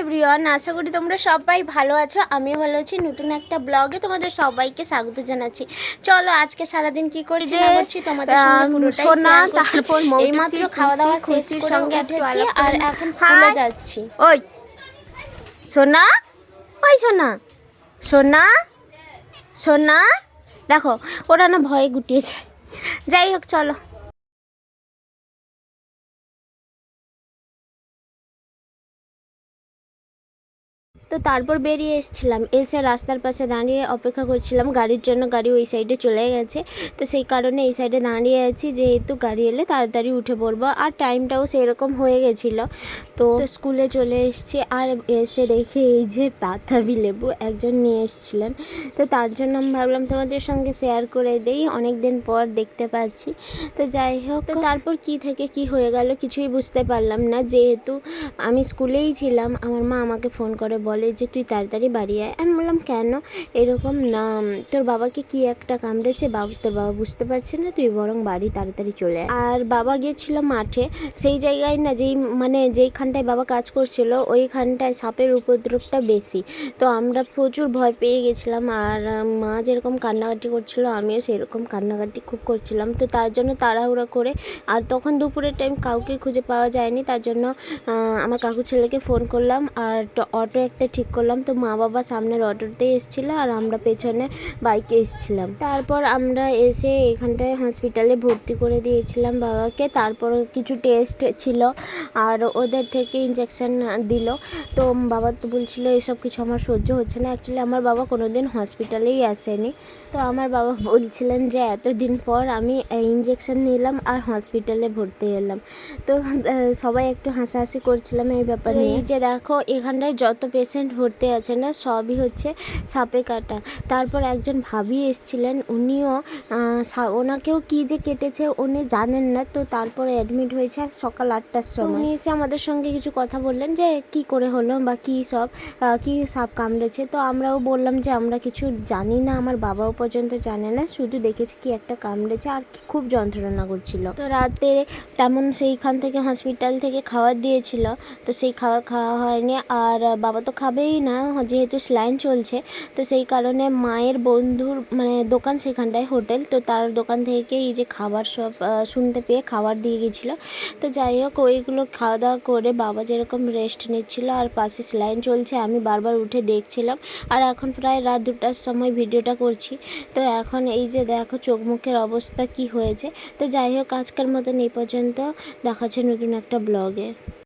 Everyone আশা করি তোমরা সবাই ভালো আছো আমি ভালো আছি। নতুন একটা ব্লগে তোমাদের সবাইকে স্বাগত জানাচ্ছি। চলো আজকে সারাদিন কি করছি না করছি তোমাদের সঙ্গে পুরোটাই সোনা, তারপর এইমাত্র খাওয়া দাওয়া শেষ সঙ্গে উঠেছি আর এখন স্কুলে যাচ্ছি। ওই। সোনা? ওই সোনা। সোনা? সোনা? দেখো ওরা না ভয়ে গুটিয়েছে যাই হোক চলো। তো তারপর বেরিয়ে এসেছিলাম। এসে রাস্তার পাশে দাঁড়িয়ে অপেক্ষা করছিলাম গাড়ির জন্য। গাড়ি ওই সাইডে চলে গেছে। তো সেই কারণে এই সাইডে দাঁড়িয়ে আছি। যেহেতু গাড়ি এলে তাড়াতাড়ি উঠে পড়ব। আর টাইমটাও সেরকম হয়ে গেছিল। তো স্কুলে চলে এসেছি। আর এসে দেখি এই যে বাতাবি লেবু একজন নিয়ে এসেছিলেন। তো তার জন্য আমি ভাবলাম তোমাদের সঙ্গে শেয়ার করে দেই। অনেক দিন পর দেখতে পাচ্ছি। তো যাই হোক তো তারপর কি থেকে কি হয়ে গেল কিছুই বুঝতে পারলাম না। যেহেতু আমি স্কুলেই ছিলাম আমার মা আমাকে ফোন করে বলে যে তুই তাড়াতাড়ি বাড়ি আয়। আমি বললাম, কেন? এরকম না। তোর বাবাকে কি একটা কামড়েছে? বাবা, তোর বাবা বুঝতে পারছে না, তুই বরং বাড়ি তাড়াতাড়ি চলে আর বাবা গিয়েছিল মাঠে। সেই জায়গায় না, যেই মানে যেইখানটায় বাবা কাজ করছিল, ওইখানটায় সাপের উপদ্রবটা বেশি। তো আমরা প্রচুর ভয় পেয়ে গেছিলাম। আর মা যেরকম কান্নাকাটি করছিল, আমিও সেরকম কান্নাকাটি খুব করছিলাম। তো তার জন্য তাড়াহুড়া করে, আর তখন দুপুরের টাইম কাউকে খুঁজে পাওয়া যায়নি। তার জন্য আমার কাকু ছেলেকে ফোন করলাম। আর অটো একটা ঠিক করলাম। তো মা বাবা সামনের অটোতেই এসেছিল আর আমরা পেছনে বাইকে এসেছিলাম। তারপর আমরা এসে এখানটায় হসপিটালে ভর্তি করে দিয়েছিলাম বাবাকে। তারপর কিছু টেস্ট ছিল আর ওদের থেকে ইঞ্জেকশন দিল। তো বাবা তো বলছিল এসব কিছু আমার সহ্য হচ্ছে না। অ্যাকচুয়ালি আমার বাবা কোনোদিন হসপিটালেই আসেনি। তো আমার বাবা বলছিলেন যে এতদিন পর আমি ইঞ্জেকশন নিলাম আর হসপিটালে ভর্তি এলাম তো সবাই একটু হাসাহাসি করছিলাম এই ব্যাপারে এই যে দেখো এখানটায় যত পেশেন্ট ভর্তি আছে না সবই হচ্ছে সাপে কাটা। তারপর একজন ভাবি এসেছিলেন উনিও ওনাকেও কি যে কেটেছে উনি জানেন না তো তারপরে অ্যাডমিট হয়েছে সকাল আটটার সময়। উনি এসে আমাদের সঙ্গে কিছু কথা বললেন যে কি করে হলো বা কি সব কি সাপ কামড়েছে? তো আমরাও বললাম যে আমরা কিছু জানি না আমার বাবাও পর্যন্ত জানে না শুধু দেখেছি কি একটা কামড়েছে আর কি খুব যন্ত্রণা করছিল। তো রাতে তেমন সেইখান থেকে হসপিটাল থেকে খাবার দিয়েছিল তো সেই খাবার খাওয়া হয়নি আর বাবা তো খাবেই না, যেহেতু স্লাইন চলছে, তো সেই কারণে মায়ের বন্ধুর মানে দোকান সেখানটায় হোটেল, তো তার দোকান থেকে এই যে খাবার সব শুনতে পেয়ে খাবার দিয়ে গেছিল। তো যাই হোক, ওইগুলো খাওয়া দাওয়া করে বাবা যেরকম রেস্ট নিচ্ছিল, আর পাশে স্লাইন চলছে, আমি বারবার উঠে দেখছিলাম। আর এখন প্রায় রাত দুটার সময় ভিডিওটা করছি। তো এখন এই যে দেখো চোখ মুখের অবস্থা কি হয়েছে। তো যাই হোক, আজকের মতন এই পর্যন্ত। দেখাচ্ছে নতুন একটা ব্লগে